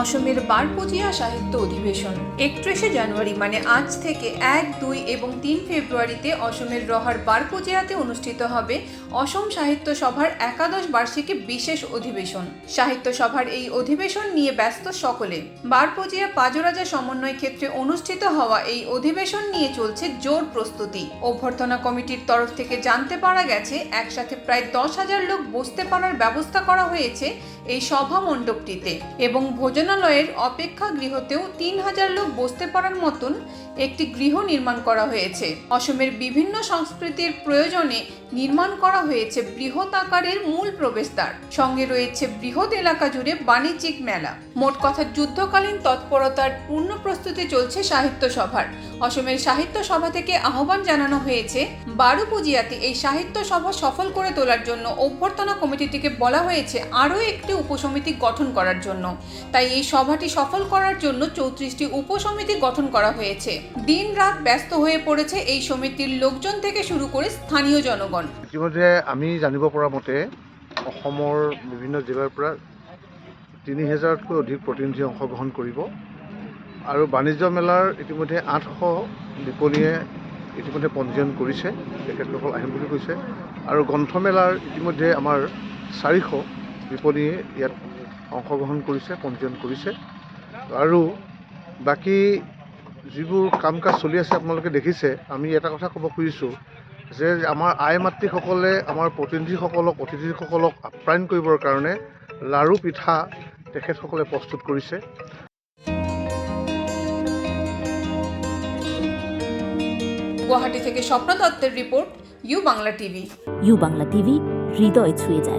অসমের বারপুজিয়া সাহিত্য অধিবেশন। একত্রিশে জানুয়ারি মানে আজ থেকে এক, দুই এবং তিন ফেব্রুয়ারিতে অসমের রহার বারপুজিয়াতে অনুষ্ঠিত হবে অসম সাহিত্য সভার একাদশ বার্ষিকী বিশেষ অধিবেশন। সাহিত্য সভার এই অধিবেশন নিয়ে ব্যস্ত সকলে। বারপুজিয়া পাজরাজা সমন্বয় ক্ষেত্রে অনুষ্ঠিত হওয়া এই অধিবেশন নিয়ে চলছে জোর প্রস্তুতি। অভ্যর্থনা কমিটির তরফ থেকে জানতে পারা গেছে, একসাথে প্রায় দশ হাজার লোক বসতে পারার ব্যবস্থা করা হয়েছে এই সভা মণ্ডপটিতে এবং ভোজনালয়ের অপেক্ষা গৃহতেও তিন হাজার লোক বসতে পারার মতন একটি গৃহ নির্মাণ করা হয়েছে। অসমের বিভিন্ন সংস্কৃতির প্রয়োজনে নির্মাণ করা হয়েছে বৃহৎ আকারের মূল প্রবেশদ্বার। সঙ্গে রয়েছে বৃহৎ এলাকা জুড়ে বাণিজ্যিক মেলা। মোট কথা যুদ্ধকালীন তৎপরতার পূর্ণ প্রস্তুতি চলছে সাহিত্য সভার। অসমের সাহিত্য সভা থেকে আহ্বান জানানো হয়েছে, বারো পুজিয়াতে এই সাহিত্য সভা সফল করে তোলার জন্য অভ্যর্থনা কমিটিটিকে বলা হয়েছে আরও একটি উপসমিতি গঠন করার জন্য। তাই এই সভাটি সফল করার জন্য চৌত্রিশটি উপসমিতি গঠন করা হয়েছে। দিন রাত ব্যস্ত হয়ে পড়েছে এই সমিতির লোকজন থেকে শুরু করে স্থানীয় জনগণ। ইতিমধ্যে আমি জানিব পৰা মতে, অসমৰ বিভিন্ন জিলাৰ পৰা তিনি হেজাৰতকৈ অধিক প্ৰতিনিধি অংশগ্ৰহণ কৰিব। আৰু বাণিজ্য মেলাৰ ইতিমধ্যে আঠশ বিপণীয়ে ইতিমধ্যে পঞ্জীয়ন কৰিছে। তেখেতসকল আহিম বুলি কৈছে। আৰু গ্ৰন্থমেলাৰ ইতিমধ্যে আমাৰ চাৰিশ বিপণীয়ে ইয়াত অংশগ্ৰহণ কৰিছে পঞ্জীয়ন কৰিছে। আৰু বাকী যিবোৰ কাম কাজ চলি আছে আপোনালোকে দেখিছে আমি এটা কথা ক'ব খুজিছোঁ যে আমাৰ আই মাতৃসকলে আমাৰ প্ৰতিনিধিসকলক অতিথিসকলক আপ্যায়ন কৰিবৰ কাৰণে লাৰু পিঠা তেখেতসকলে প্ৰস্তুত কৰিছে। গুৱাহাটী থেকে স্বপ্ন দত্তের report U Bangla TV. U Bangla TV হৃদয় ছুঁয়ে যায়।